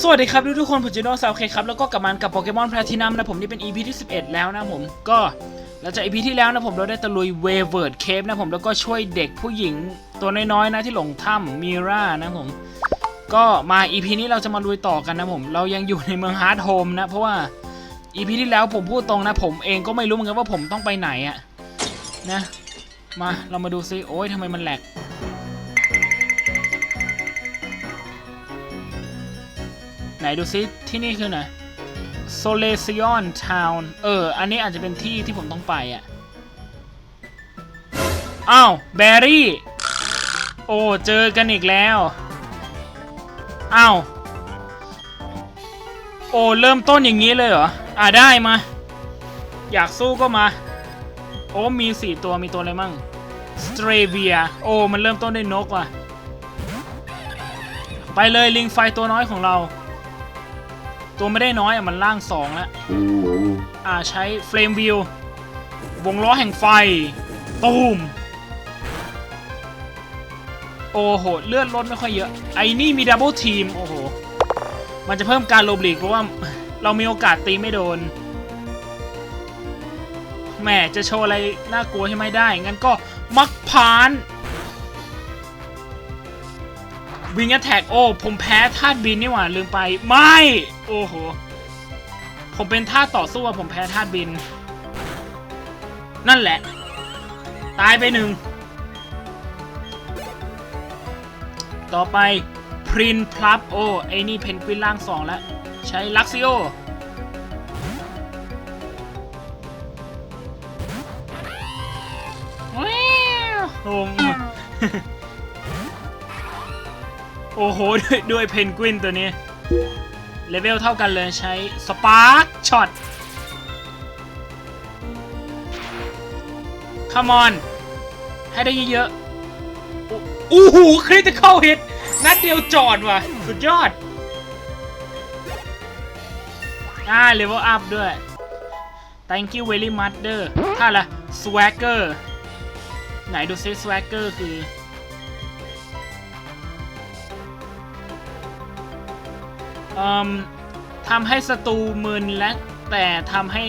สวัสดีครับทุกทุกคนผมจิโน่ซาวเคครับแล้วก็กลับมากับโปเกมอนแพลทินัมนะผมนี่เป็น EP ที่ 11 แล้วนะผมก็หลังจาก EP ที่แล้วนะผมเราได้ตะลุยเวเวิร์ดเคปนะผมแล้วก็ช่วยเด็กผู้หญิงตัวน้อยๆนะที่หลงถ้ำมิรานะผมก็มา EP นี้เราจะมาลุยต่อกันนะผม เรายังอยู่ในเมืองฮาร์ดโฮมนะ เพราะว่า EP ที่แล้วผมพูดตรงนะ ผมเองก็ไม่รู้เหมือนกันว่าผมต้องไปไหนอะนะ มาเรามาดูซิโอ้ยทำไมมันแหลก ไหนดูซิที่นี่คือไหน s o l e s i o n Town เออ อันนี้อาจจะเป็นที่ที่ผมต้องไปอะ อ้าวแบรี่ โอ้ เจอกันอีกแล้ว อ้าว โอ้ เริ่มต้นอย่างนี้เลยเหรอ อ่าได้มา อยากสู้ก็มา โอ้ มีสี่ตัวมีตัวอะไรมั่ง s t r a v i a โอ้ มันเริ่มต้นด้วยนกว่ะ ไปเลยลิงไฟตัวน้อยของเรา ตัวไม่ได้น้อยอะมันล่างสองแล้วอ่าใช้เฟรมวิววงล้อแห่งไฟ ตูม โอ้โห เลือดลดไม่ค่อยเยอะ ไอ้นี่มีดับเบิลทีม โอ้โห มันจะเพิ่มการโลบลีกเพราะว่าเรามีโอกาสตีไม่โดน แหมจะโชว์อะไรน่ากลัวใช่ไหมได้ งั้นก็มักพาน วิงแอ t แทกโอ้ ผมแพ้ธาตุบินนี่หว่าลืมไป ไม่ โอ้โห ผมเป็นท่าสต่อสู้อะผมแพ้ธาตุบิน นั่นแหละ ตายไปหนึ่ง ต่อไปพรินพลับโอไอ้นี่เพนกวินล่างสองแล้ว ใช้ลักซิโอว้าวโอ้ โอ้โห ด้วยด้วยเพนกวินตัวนี้ เลเวลเท่ากันเลยใช้สปาร์คช็อตคัมอน ให้ได้เยอะๆอู้อู้หูคริติคอลฮิตนัดเดียวจอดว่ะ สุดยอด อ่าเลเวลอัพด้วย thank you very much เด้อถ้าละ swagger ไหนดูซิ swagger คือ ทำให้ศัตรูมึนและแต่ทำให้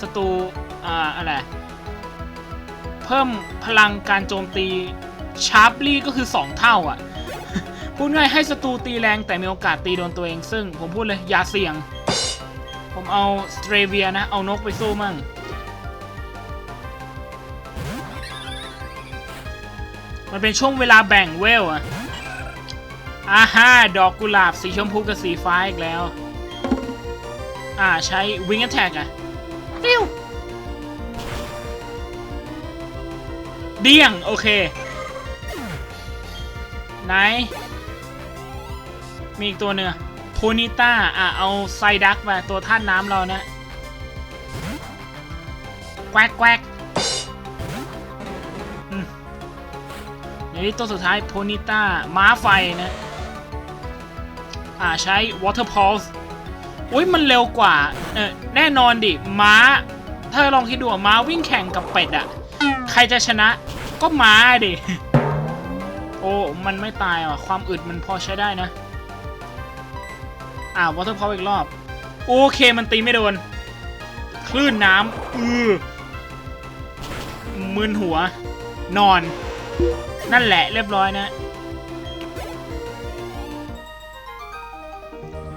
ศัตรูอ่าอะไรเพิ่มพลังการโจมตีชาร์ปลี่ก็คือ 2 เท่าอะพูดง่ายให้ศัตรูตีแรงแต่มีโอกาสตีโดนตัวเองซึ่ง ผมพูดเลยอย่าเสี่ยง ผมเอาสเตรเวียนะ เอานกไปสู้มั่งมันเป็นช่วงเวลาแบ่งเวลอะ อ่าฮ่าดอกกุหลาบสีชมพูกับสีฟ้าอีกแล้ว อ่าใช้วิง a t แทกอะฟิวเดี่ยง โอเค ไหน มีอีกตัวเนื้อโพนิต้า อะ เอาไซดักมาตัวท่านน้ำเรานะแควกแควกอืมเดี๋ยวนี้ตัวสุดท้ายโพนิต้าม้าไฟนะ อ่าใช้ Water Pulse อุ้ยมันเร็วกว่าเออแน่นอนดิ ม้า ถ้าลองคิดดูม้าวิ่งแข่งกับเป็ดอะใครจะชนะก็ม้าดิ โอ้ มันไม่ตายว่ะ ความอึดมันพอใช้ได้นะ อ่า Water Pulse อีกรอบ โอเคมันตีไม่โดน คลื่นน้ำอือมึนหัว นอน นั่นแหละเรียบร้อยนะ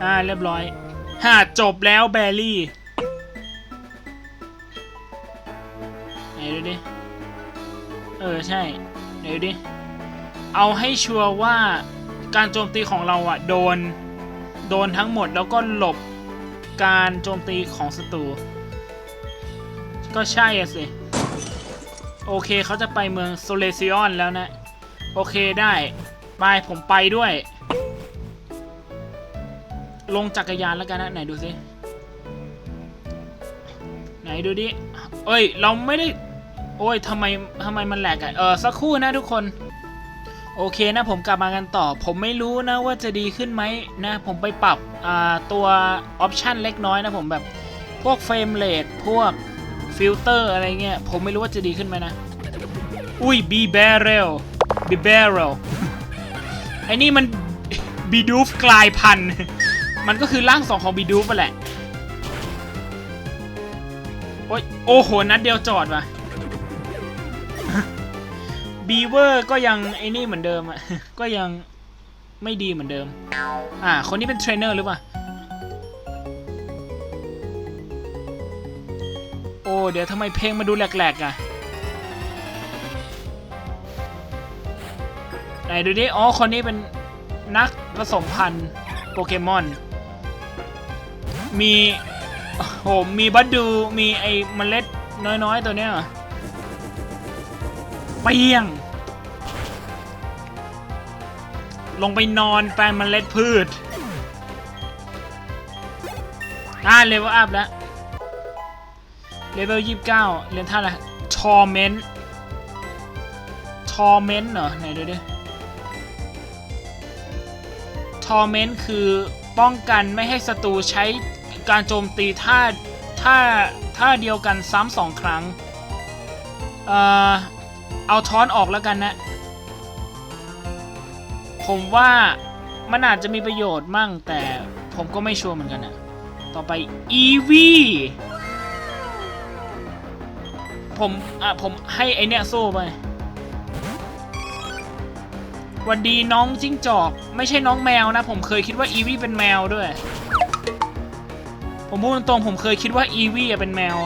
อ่าเรียบร้อยฮ่าจบแล้วแบรี่ไหนดูดิ เออใช่ไหนดูดิ เอาให้ชัวร์ว่าการโจมตีของเราอะโดน โดนทั้งหมดแล้วก็หลบการโจมตีของศัตรู ก็ใช่อะสิ โอเคเขาจะไปเมืองโซเลซิออนแล้วนะ โอเคได้ ไปผมไปด้วย ลงจักรยานแล้วกันนะไหนดูสิไหนดูดิเอ้ย เราไม่ได้ โอ้ยทำไมทำไมมันแหลกอะเออสักครู่นะทุกคน โอเคนะผมกลับมากันต่อ ผมไม่รู้นะว่าจะดีขึ้นไหมนะ ผมไปปรับอ่าตัวออปชันเล็กน้อยนะผมแบบพวกเฟรมเรทพวกฟิลเตอร์อะไรเงี้ย ผมไม่รู้ว่าจะดีขึ้นไหมนะ อุ้ยบีแบเรลบีแบเรลไอ้นี่มันบีดูฟกลายพันธุ์ มันก็คือร่างสองของบีดูฟไปแหละ โอ้ยโอ้โห นัดเดียวจอดว่ะบีเวอร์ก็ยังไอ้นี่เหมือนเดิมอะ ก็ยังไม่ดีเหมือนเดิม อ่า คนนี้เป็นเทรนเนอร์หรือเปล่า โอ้ เดี๋ยวทำไมเพลงมาดูแหลกๆอะ ไหนดูดิ อ๋อ คนนี้เป็นนักผสมพันธุ์โปเกมอน มีโอ้โหมีบัดดู มีไอ้เมล็ดน้อยๆ ตัวเนี้ยเหรอเปียง ลงไปนอนแปลงเมล็ดพืช อ่าเลเวลอัพแล้ว เลเวลยี่สิบเก้าเรียนท่าอะไรทอร์เมนต์ทอร์เมนต์เหรอ ไหนดูดิทอร์เมนต์คือป้องกันไม่ให้ศัตรูใช้ การโจมตีท่าท่าท่าเดียวกันซ้ำสองครั้ง เอ่อ เอาท้อนออกแล้วกันนะ ผมว่ามันอาจจะมีประโยชน์มั่งแต่ผมก็ไม่ชัวร์เหมือนกันนะต่อไป EV ผมอะผมให้ไอเนี้ยสู้ไปหวันดีน้องจิ้งจอก ไม่ใช่น้องแมวนะ ผมเคยคิดว่าอีวีเป็นแมวด้วย ผมพูดตรงๆผมเคยคิดว่าอีวีเป็นแมว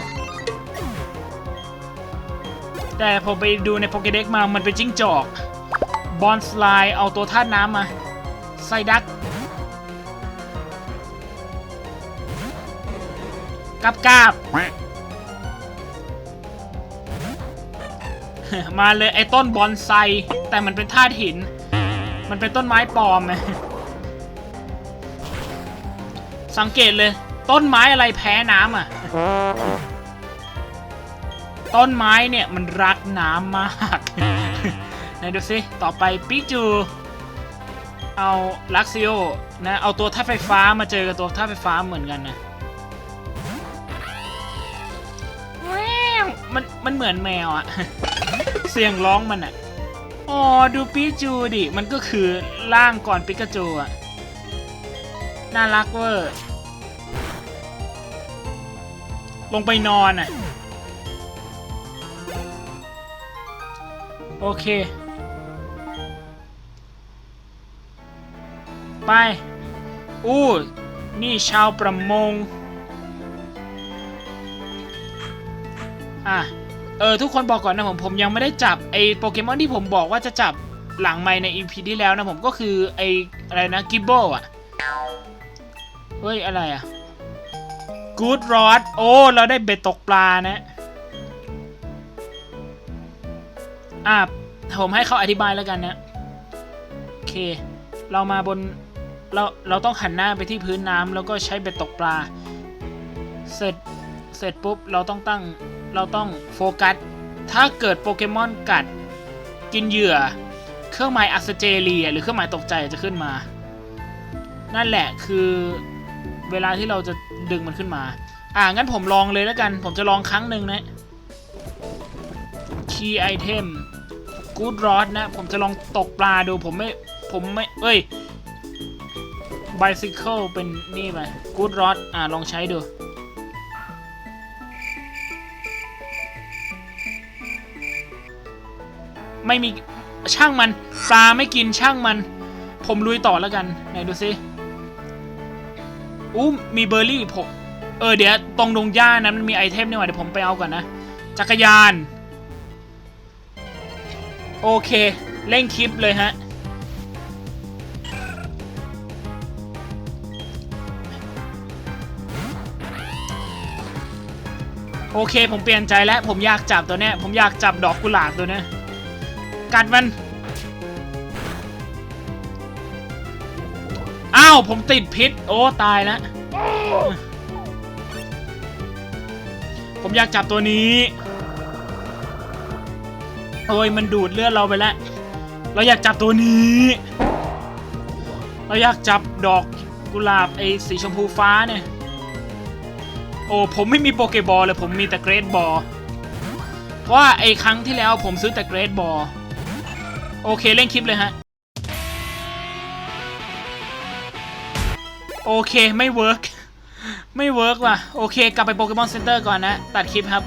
แต่ผมไปดูในโปเกเด็กมามันเป็นจิ้งจอก บอนสไลด์เอาตัวธาตุน้ำมา ไซดักกาบกาบมาเลยไอ้ต้นบอนไซ แต่มันเป็นธาตุหิน มันเป็นต้นไม้ปลอมไงสังเกตเลย ต้นไม้อะไรแพ้น้ำอะ ต้นไม้เนี่ยมันรักน้ำมากไหนดูสิ ต่อไปปิจู เอาลักซิโอนะ เอาตัวธาตุไฟฟ้ามาเจอกับตัวธาตุไฟฟ้าเหมือนกันนะแววมันมันเหมือนแมวอะเสียงร้องมันอะอ๋อดูปิจูดิ มันก็คือร่างก่อนปิกาจูอะน่ารักเวอร์ ลงไปนอนอะ โอเค ไป อู้ นี่ชาวประมง อะ เออ ทุกคนบอกก่อนนะผม ผมยังไม่ได้จับ ไอโปเกมอนที่ผมบอกว่าจะจับหลังไมค์ใน EP ที่แล้วนะผมก็คือไออะไรนะ กิบโบอะ เฮ้ย อะไรอะ Good Rod โอ้ เราได้เบ็ดตกปลานะอะผมให้เขาอธิบายแล้วกันนะโอเค เรามาบนเราเราต้องหันหน้าไปที่พื้นน้ำแล้วก็ใช้เบ็ดตกปลา เสร็จเสร็จปุ๊บเราต้องตั้งเราต้องโฟกัส ถ้าเกิดโปเกมอนกัด กินเหยื่อ เครื่องหมายอัสเจรียหรือเครื่องหมายตกใจจะขึ้นมา นั่นแหละคือเวลาที่เราจะ ดึงมันขึ้นมา อ่างั้นผมลองเลยแล้วกัน ผมจะลองครั้งหนึ่งนะ Key Item Good Rod นะ ผมจะลองตกปลาดูผมไม่ ผมไม่ เอ้ย Bicycle เป็นนี่ไป Good Rod อ่าลองใช้ดูไม่มีช่างมันปลาไม่กินช่างมัน ผมลุยต่อแล้วกัน ไหนดูซิ อู้มีเบอร์รี่ผมเออเดี๋ยวตรงดงหญ้านั้นมันมีไอเทมนี่หว่าเดี๋ยวผมไปเอาก่อนนะ จักรยาน โอเค เร่งคลิปเลยฮะ โอเคผมเปลี่ยนใจแล้ว ผมอยากจับตัวเนี้ย ผมอยากจับดอกกุหลาบตัวเนี้ย กัดมันอ้าว ผมติดพิษ โอ้ตายแล้วผมอยากจับตัวนี้ โอ้ยมันดูดเลือดเราไปแล้ว เราอยากจับตัวนี้ เราอยากจับดอกกุหลาบไอ้สีชมพูฟ้าเนี่ย โอ้ผมไม่มีโปเกบอลเลยผมมีแต่เกรดบอล เพราะว่าไอ้ครั้งที่แล้วผมซื้อแต่เกรดบอล โอเคเล่นคลิปเลยฮะ โอเคไม่เวิร์กไม่เวิร์กว่ะโอเค กลับไปโปเกมอนเซ็นเตอร์ก่อนนะ ตัดคลิปครับ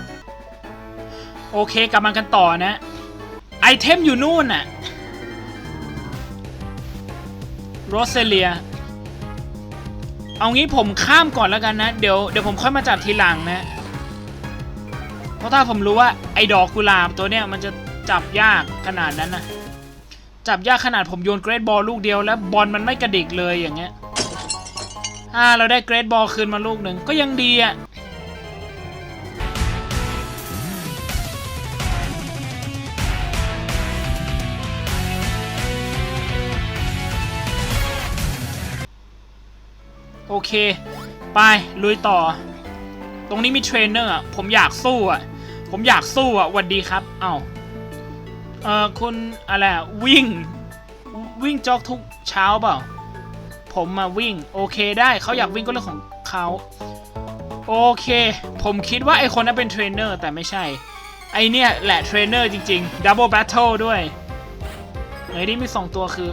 โอเคกลับมากันต่อนะ ไอเทมอยู่นู่นน่ะโรสเซเลีย เอางี้ผมข้ามก่อนแล้วกันนะ เดี๋ยวเดี๋ยวผมค่อยมาจัดทีหลังนะ เพราะถ้าผมรู้ว่าไอ้ดอกกุหลาบตัวเนี้ยมันจะจับยากขนาดนั้นนะจับยากขนาดผมโยนเกรดบอลลูกเดียวแล้วบอลมันไม่กระดิกเลยอย่างเงี้ย อ่า เราได้เกรดบอลคืนมาลูกหนึ่งก็ยังดีอะโอเค ไป ลุยต่อ ตรงนี้มีเทรนเนอร์อะผมอยากสู้อะ ผมอยากสู้อะวัดดีครับ เอ้าเออคุณอะไรวิ่ง วิ่งจ็อกทุกเช้าเปล่า ผมมาวิ่ง โอเคได้เขาอยากวิ่งก็เรื่องของเขาโอเค ผมคิดว่าไอคนนั้นเป็นเทรนเนอร์แต่ไม่ใช่ ไอเนี่ยแหละเทรนเนอร์จริงๆ Double Battle ด้วยเฮ้ยนี่มีสองตัวคือ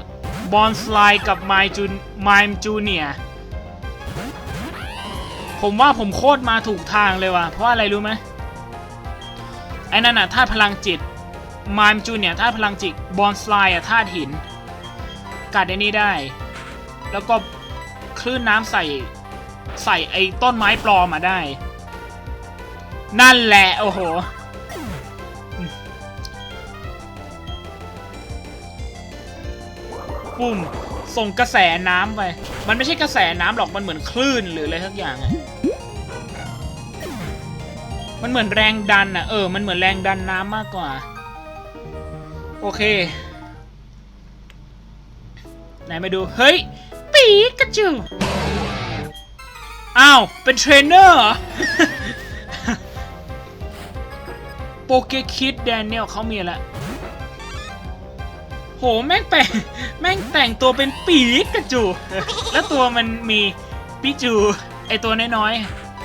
บอลสไลกับไมจูนไมมจูเนียผมว่าผมโคตรมาถูกทางเลยว่ะ เพราะอะไรรู้ไหมไอ้นั่นน่ะธาตุพลังจิตมามจูเนี่ยธาตุพลังจิตบอลสไลอะธาตุหิน กัดไอ้นี่ได้ แล้วก็คลื่นน้ำใส่ใส่ไอ้ต้นไม้ปลอมมาได้ นั่นแหละ โอ้โห ปุ่มส่งกระแสน้ำไป มันไม่ใช่กระแสน้ำหรอก มันเหมือนคลื่นหรืออะไรสักอย่างอะมันเหมือนแรงดันอะเออ มันเหมือนแรงดันน้ำมากกว่า โอเค ไหนมาดู เฮ้ย ปีกระจูอ้าว เป็นเทรนเนอร์เหรอโปเกคิดแดเนียลเขามีแล้วโห แม่งแต่งแม่งแต่งตัวเป็นปีกระจู แล้วตัวมันมีปิจู ไอตัวน้อย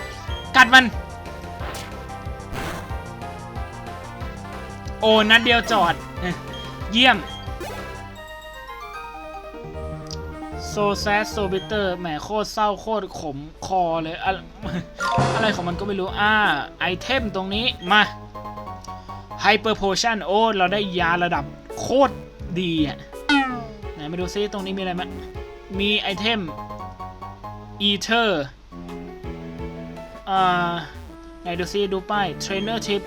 ๆ กัดมัน โอ้ นัดเดียวจอด เยี่ยม โซแซสโซบิเตอร์แหมโคตรเศร้าโคตรขมคอเลย อะอะไรของมันก็ไม่รู้อ่าไอเทมตรงนี้มาไฮเปอร์โพชั่นโอ้เราได้ยาระดับโคตรดีอะไหนมาดูซิตรงนี้มีอะไรมั้ยมีไอเทมอีเทอร์อ่าไหนดูซิดูป้ายเทรนเนอร์ทิป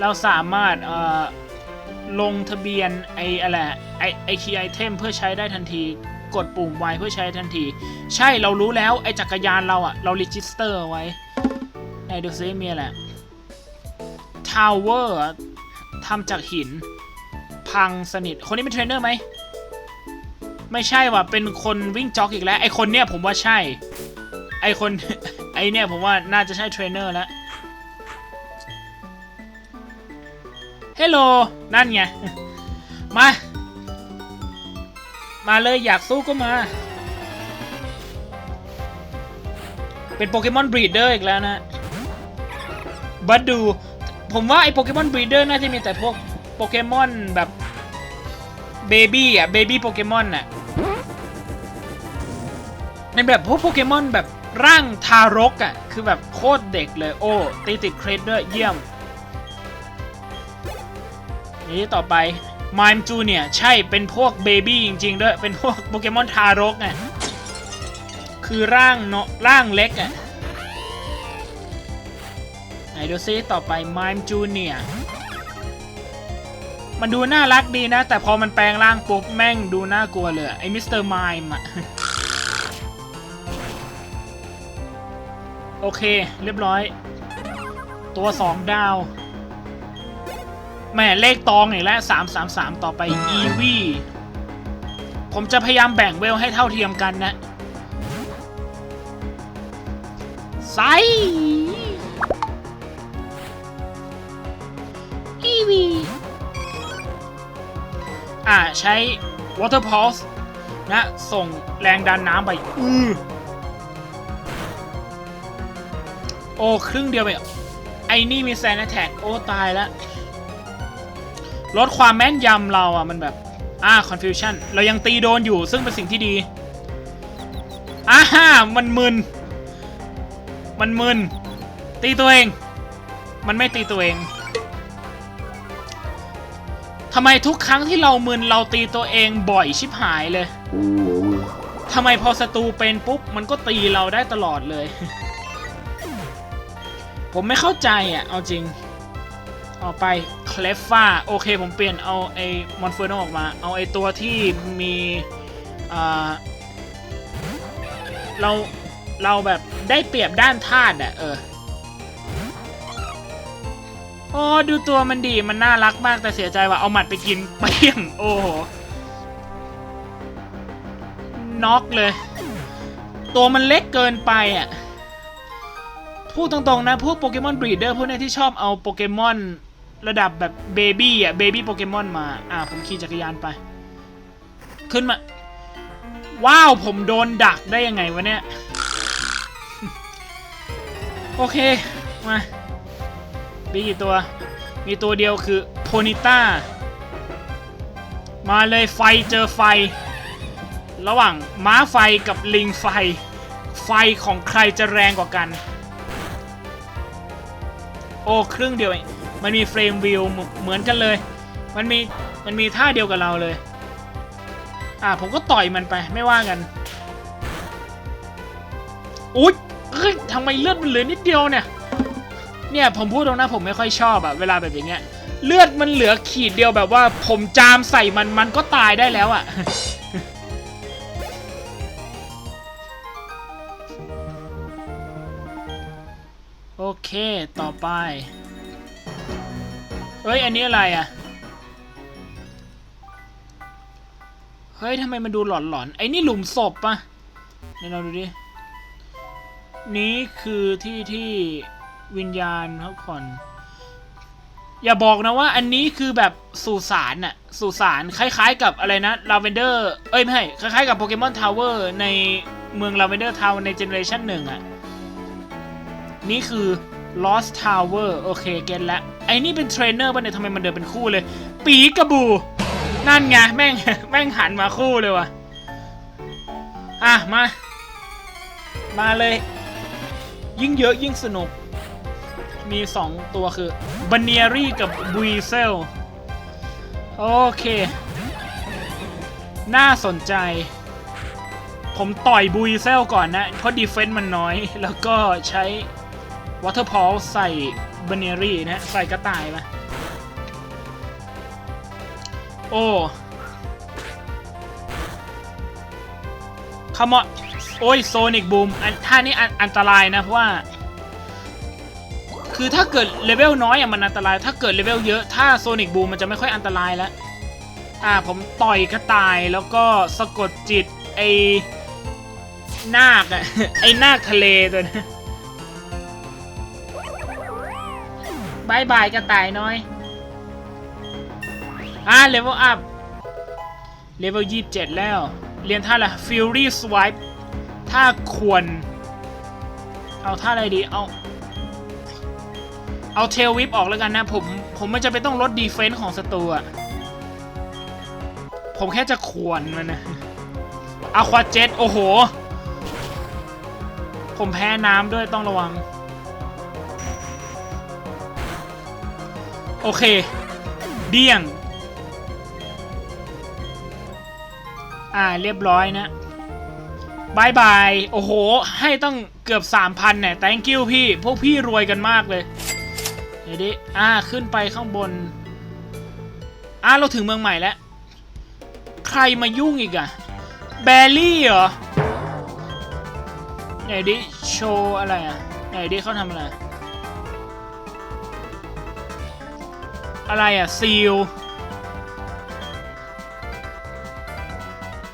เราสามารถเอ่อ ลงทะเบียนไออะไรไอไอคีย์ไอเทมเพื่อใช้ได้ทันที กดปุ่ม Y เพื่อใช้ทันที ใช่เรารู้แล้วไอจักรยานเราอะเรารีจิสเตอร์ไว้ไหนดูซิมีอะไรทาวเวอร์ทำจากหิน พังสนิท คนนี้เป็นเทรนเนอร์ไหม ไม่ใช่ว่ะเป็นคนวิ่งจ็อกอีกแล้ว ไอคนเนี้ยผมว่าใช่ ไอคน ไอเนี้ยผมว่าน่าจะใช่เทรนเนอร์แล้ว ลโลนั่นไง มา มาเลยอยากสู้ก็มา เป็นโปเกมอนบรีดเดอร์อีกแล้วนะบัดดู ผมว่าไอโปเกมอนบรีดเดอร์น่าจะมีแต่พวกโปเกมอนแบบเบบี้อะเบบี้โปเกมอนอะในแบบพวกโปเกมอนแบบร่างทารกอะ คือแบบโคตรเด็กเลย โอ้ ตีติดเครดด้วยเยี่ยม นี่ต่อไปม i มจูเนี่ยใช่เป็นพวกเบบี้จริงๆด้วย เป็นพวกโปเกมอนทารกไงคือร่างเนาะร่างเล็กอะไหนดูซิต่อไปม i มจูเนี่ยมันดูน่ารักดีนะ แต่พอมันแปลงร่างปุ๊บแม่งดูน่ากลัวเลยไอ้มิสเตอร์มายอะโอเค เรียบร้อย ตัวสองดาว แหม่เลขตองอีกแล้วสามสามสามต่อไป e v ผมจะพยายามแบ่งเวลให้เท่าเทียมกันนะไซ e v อ่าใช้ water pulse นะ ส่งแรงดันน้ำไป อือโอ้ ครึ่งเดียวไป ไอ้นี่มีแซนแท็กโอ้ ตายแล้ว ลดความแม่นยำเราอะมันแบบอ่า confusion เรายังตีโดนอยู่ซึ่งเป็นสิ่งที่ดีอ่าฮ่ามันมึน มันมึน ตีตัวเอง มันไม่ตีตัวเองทำไมทุกครั้งที่เรามึนเราตีตัวเองบ่อยชิบหายเลยทำไมพอศัตรูเป็นปุ๊บมันก็ตีเราได้ตลอดเลย ผมไม่เข้าใจอะ เอาจริง เอาไปเคลฟฟ้าโอเคผมเปลี่ยนเอาไอ้มอนเฟอร์โนออกมา เอาไอ้ตัวที่มีเราเราแบบได้เปรียบด้านธาตุอะเออโอ้ดูตัวมันดีมันน่ารักมากแต่เสียใจว่าเอาหมัดไปกินเปี้ยงโอ้โหน็อกเลย ตัวมันเล็กเกินไปอะพูดตรงๆนะ พวกโปเกมอนบรีเดอร์พวกนี้ที่ชอบเอาโปเกมอน ระดับแบบเบบี้อะเบบี้โปเกมอนมาอ่าผมขี่จักรยานไป ขึ้นมา ว้าวผมโดนดักได้ยังไงวะเนี่ย โอเค มามีกี่ตัว มีตัวเดียวคือโพนิต้า มาเลยไฟเจอไฟ ระหว่างม้าไฟกับลิงไฟ ไฟของใครจะแรงกว่ากัน โอ้ ครึ่งเดียวเอง มันมีเฟรมวิวเหมือนกันเลย มันมีมันมีท่าเดียวกับเราเลย อ่าผมก็ต่อยมันไปไม่ว่ากัน อุ๊ยเอ้ยทำไมเลือดมันเหลือนิดเดียวเนี่ย เนี่ยผมพูดตรงนะผมไม่ค่อยชอบอะเวลาแบบอย่างเงี้ย เลือดมันเหลือขีดเดียวแบบว่า ผมจามใส่มันมันก็ตายได้แล้วอะโอเค ต่อไป เฮ้ย อันนี้อะไรอะ เฮ้ยทำไมมันดูหลอนๆไอ้นี่หลุมศพปะเดี๋ยวเราดูดิ นี้คือที่ที่วิญญาณพักผ่อน อย่าบอกนะว่าอันนี้คือแบบสุสานอะสุสานคล้ายๆ กับอะไรนะลาเวนเดอร์ เอ้ย ไม่ใช่คล้ายๆกับโปเกมอนทาวเวอร์ในเมืองลาเวนเดอร์ทาวในเจเนอเรชันหนึ่งอะนี่คือ Lost Tower โอเค เก็ตแล้ว ไอ้นี่เป็นเทรนเนอร์ป่ะเนี่ยทำไมมันเดินเป็นคู่เลย ปีกระบู นั่นไง แม่ง แม่งหันมาคู่เลยว่ะ อะ มา มาเลย ยิ่งเยอะยิ่งสนุก มี 2 ตัวคือบันเนียรี่กับบุยเซล โอเค น่าสนใจผมต่อยบุยเซลก่อนนะ เพราะดีเฟนต์มันน้อย แล้วก็ใช้ วอเตอร์พอลใส่เบเนรี่นะใส่กระต่ายมาโอ้ขโมยโอ้ยโซนิกบูมอันท่านี้อันอันตรายนะเพราะว่า คือถ้าเกิดเลเวลน้อยอะมันอันตราย ถ้าเกิดเลเวลเยอะถ้าโซนิกบูมมันจะไม่ค่อยอันตรายแล้วอ่าผมต่อยกระต่ายแล้วก็สะกดจิตไอ้นาคอะไอ้นาคทะเลตัวนี้ บายบายกระต่ายน้อย อ่าเลเวลอัพ เลเวลยี่สิบเจ็ดแล้ว เรียนท่าอะไร Fury Swipe ท่าควร เอาท่าอะไรดี เอา เอาเทลวิปออกแล้วกันนะ ผม ผมไม่จะไปต้องลดดีเฟนส์ของศัตรูอะผมแค่จะควรมันนะอะควาเจ็ตโอ้โห ผมแพ้น้ำด้วยต้องระวัง โอเค เดี่ยง อ่าเรียบร้อยนะบายบาย โอ้โห ให้ต้องเกือบ 3,000เนี่ย thank you พี่ พวกพี่รวยกันมากเลย เดี๋ยวดิ อ่า ขึ้นไปข้างบน อ่าเราถึงเมืองใหม่แล้ว ใครมายุ่งอีกอะแบลลี่เหรอ ไหนดิ โชว์อะไรอะไหนดิเขาทำอะไร อะไรอะซีล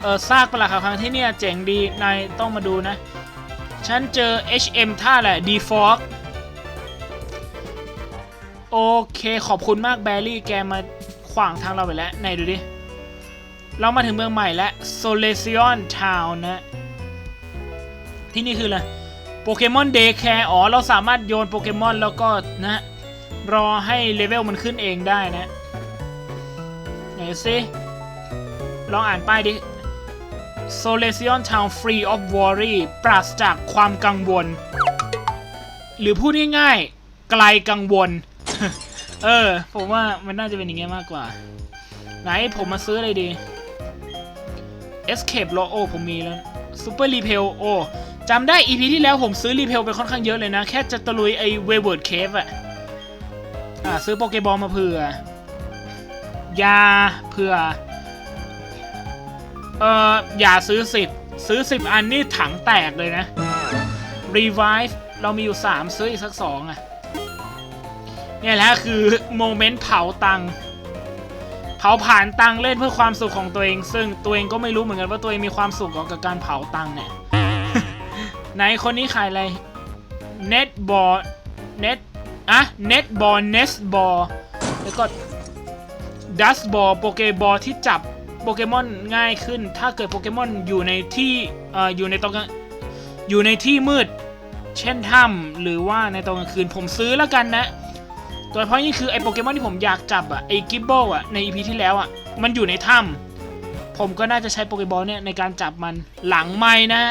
เออซากปลาคาพังที่เนี่ยเจ๋งดี นายต้องมาดูนะ ฉันเจอ HM ท่าแหละ d f o g โอเคขอบคุณมากแบรี่แกมาขวางทางเราไปแล้วไหนดูดิ เรามาถึงเมืองใหม่แล้ว s o l a c i o n Town นะ ที่นี่คืออะไรโปเกมอนเดย์แคร์อ๋อ เราสามารถโยนโปเกมอนแล้วก็นะ รอให้เลเวลมันขึ้นเองได้นะ ไหนสิ ลองอ่านป้ายดิโซเลซิออนทาวน์ free of worry ปราศจากความกังวล หรือพูดง่ายๆ ไกลกังวล เออ ผมว่ามันน่าจะเป็นอย่างเงี้ยมากกว่า ไหนผมมาซื้ออะไรดี Escape Law โอ้ผมมีแล้ว Super Repel โอ้จำได้ EP ที่แล้วผมซื้อ Repel ไปค่อนข้างเยอะเลยนะ แค่จะตะลุยไอ้ Wayward Cave อะ ซื้อโปเกบอลมาเผื่อ ยาเผื่อ เอ่อ อย่าซื้อ10ซื้อ10อันนี่ถังแตกเลยนะ Revive เรามีอยู่3ซื้ออีกสัก2อะ เนี่ยแหละคือโมเมนต์เผาตังเผาผ่านตังเล่นเพื่อความสุขของตัวเอง ซึ่งตัวเองก็ไม่รู้เหมือนกันว่าตัวเองมีความสุขกับการเผาตังเนี่ยไหนคนนี้ขายอะไร Net Ball Net อะ Net Ball Nest Ball แล้วก็ Dust Ball โปเกบอลที่จับโปเกมอนง่ายขึ้น ถ้าเกิดโปเกมอนอยู่ในที่เอ่ออยู่ในตอนกลางอยู่ในที่มืด เช่นถ้ำหรือว่าในตอนกลางคืนผมซื้อแล้วกันนะโดยเฉพาะนี่คือไอโปเกมอนที่ผมอยากจับอะไอกิบเบิลอะในอีพีที่แล้วอะมันอยู่ในถ้ำผมก็น่าจะใช้โปเกบอลเนี่ยในการจับมันหลังไม้นะ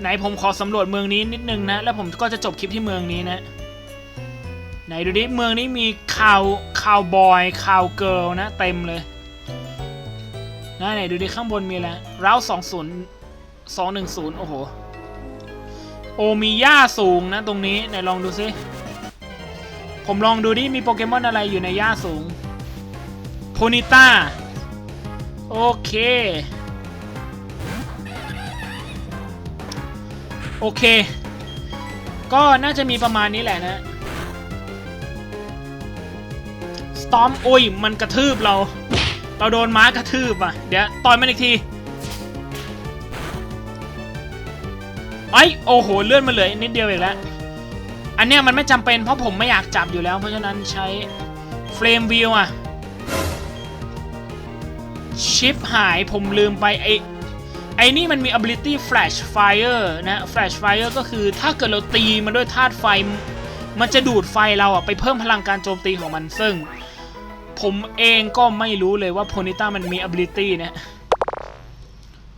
ไหนผมขอสำรวจเมืองนี้นิดนึงนะ แล้วผมก็จะจบคลิปที่เมืองนี้นะ ไหนดูดิเมืองนี้มีคาวคาวบอยคาวเกิลนะ เต็มเลยนะไหนดูดิข้างบนมีอะไรร้าวสองศูนย์สองหนึ่งศูนย์โอ้โห โอมีหญ้าสูงนะตรงนี้ไหนลองดูซิ ผมลองดูดิมีโปเกมอนอะไรอยู่ในหญ้าสูงโพนิต้า โอเค โอเค ก็น่าจะมีประมาณนี้แหละนะ สตอมโอ้ย มันกระทืบเรา เราโดนม้ากระทืบอะ เดี๋ยวต่อยมันอีกที ไอ้โอ้โห เลื่อนมาเหลือนิดเดียวเองแล้ว อันเนี้ยมันไม่จำเป็นเพราะผมไม่อยากจับอยู่แล้ว เพราะฉะนั้นใช้เฟรมวิวอะ ชิปหายผมลืมไปไอ้ ไอ้นี่มันมี ability flash fire นะ flash fire ก็คือถ้าเกิดเราตีมันด้วยธาตุไฟ มันจะดูดไฟเราอะไปเพิ่มพลังการโจมตีของมันซึ่ง ผมเองก็ไม่รู้เลยว่าโพนิต้ามันมี ability นะ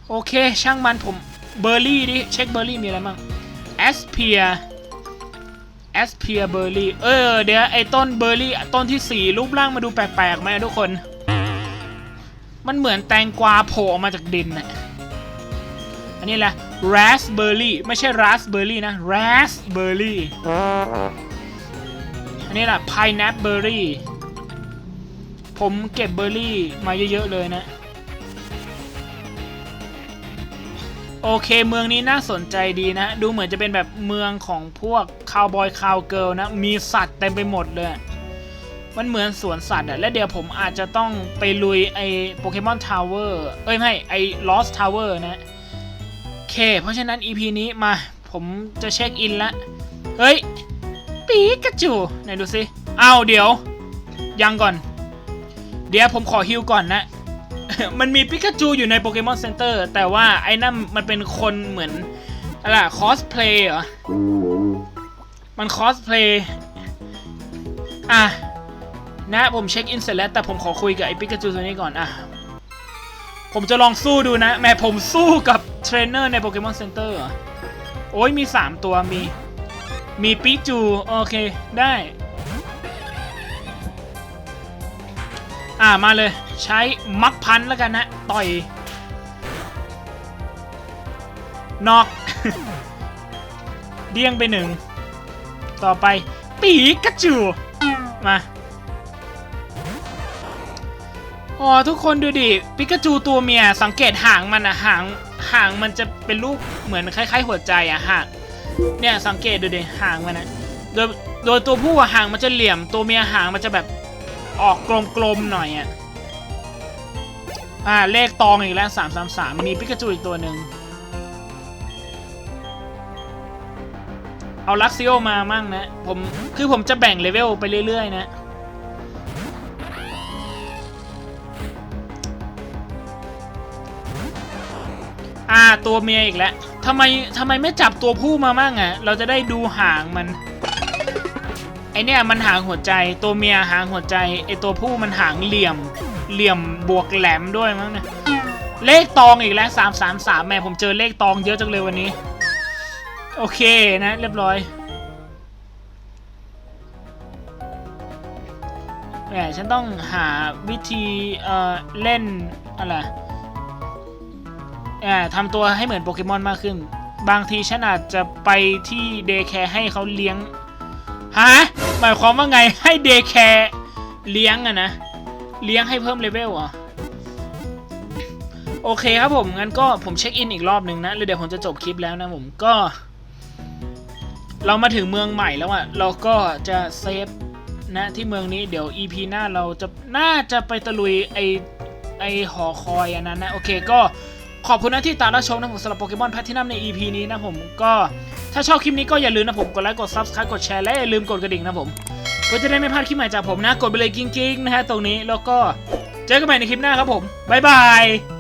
โอเค ช่างมันผมเบอร์รี่ดิ เช็คเบอร์รี่มีอะไรบ้างแอสเพียแอสเพียเบอร์รี่เออ เดี๋ยวไอ้ต้นเบอร์รี่ต้นที่ 4 รูปร่างมาดูแปลกๆไหมทุกคน มันเหมือนแตงกวาโผล่ออกมาจากดินน่ะ อันนี้แหละราสเบอร์รี่ไม่ใช่ราสเบอร์รี่นะราสเบอร์รี่อันนี้แหละพายแนปเบอร์รี่ผมเก็บเบอร์รี่มาเยอะ ๆ เลยนะ โอเคเมืองนี้น่าสนใจดีนะ ดูเหมือนจะเป็นแบบเมืองของพวกคาวบอยคาวเกิลนะ มีสัตว์เต็มไปหมดเลย มันเหมือนสวนสัตว์อะและเดี๋ยวผมอาจจะต้องไปลุยไอโปเกมอนทาวเวอร์เอ้ยไม่ไอลอสทาวเวอร์นะ เค เพราะฉะนั้น EP นี้มาผมจะเช็คอินละเฮ้ย ปีกระจูไหนดูสิอ้าวเดี๋ยว ยังก่อน เดี๋ยวผมขอฮิวก่อนนะ มันมีปิกาจูอยู่ในโปเกมอนเซ็นเตอร์แต่ว่าไอ้นั่นมันเป็นคนเหมือนอะไรคอสเพลย์เหรอ มันคอสเพลย์อะนะผมเช็คอินเสร็จแล้วแต่ผมขอคุยกับไอ้ปิกาจูตัวนี้ก่อนอะผมจะลองสู้ดูนะ แม่ผมสู้กับ ทรนเนอร์ในโปเกมอนเซ็นเตอร์เหรอ โอ้ยมี 3 ตัวมี มีปิจู โอเค ได้ อ่ามาเลย ใช้มักพันแล้วกันนะ ต่อย นอก เดี้ยงไปหนึ่ง ต่อไป ปีกระจู มา อ๋อทุกคนดูดิปิกาจูตัวเมียสังเกตหางมันอะหางหางมันจะเป็นรูปเหมือนคล้ายๆหัวใจอะหางเนี่ยสังเกตดูดิหางมันนะโดยโดยตัวผู้อะหางมันจะเหลี่ยม ตัวเมียหางมันจะแบบออกกลมๆหน่อยอะอ่าเลขตองอีกแล้วสามสามสามมีปิกาจูอีกตัวหนึ่งเอาลักซิโอมามั่งนะผมคือผมจะแบ่งเลเวลไปเรื่อยๆนะ อ่าตัวเมียอีกแล้วทำไมทำไมไม่จับตัวผู้มามั่งอะ่ะ เราจะได้ดูหางมัน ไอเนี่ยมันหางหัวใจ ตัวเมียหางหัวใจ ไอตัวผู้มันหางเหลี่ยม เหลี่ยมบวกแหลมด้วยมั้งเนี่ย เลขตองอีกแล้วสามสามสามแม่ผมเจอเลขตองเยอะจังเลยวันนี้ โอเคนะ เรียบร้อยแหมฉันต้องหาวิธีเอ่อเล่นอะไร ทำตัวให้เหมือนโปเกมอนมากขึ้น บางทีฉันอาจจะไปที่เดย์แคร์ให้เขาเลี้ยงฮะหมายความว่าไงให้เดย์แคร์เลี้ยงอะนะ เลี้ยงให้เพิ่มเลเวลอะโอเคครับผมงั้นก็ผมเช็คอินอีกรอบหนึ่งนะแล้วเดี๋ยวผมจะจบคลิปแล้วนะผมก็ เรามาถึงเมืองใหม่แล้วอะเราก็จะเซฟนะที่เมืองนี้เดี๋ยว EP หน้าเราจะน่าจะไปตะลุยไอไอหอคอยอันนั้นนะโอเคก็ ขอบคุณนะที่ตามรับชมนะผมสำหรับโปเกมอนแพทที่นัมใน EP นี้นะผมก็ถ้าชอบคลิปนี้ก็อย่าลืมนะผมกดไลค์กด Subscribe กดแชร์และอย่าลืมกดกระดิ่งนะผมก็จะได้ไม่พลาดคลิปใหม่จากผมนะ กดไปเลยกิ๊งๆนะฮะตรงนี้แล้วก็เจอกันใหม่ในคลิปหน้าครับผมบ๊ายบาย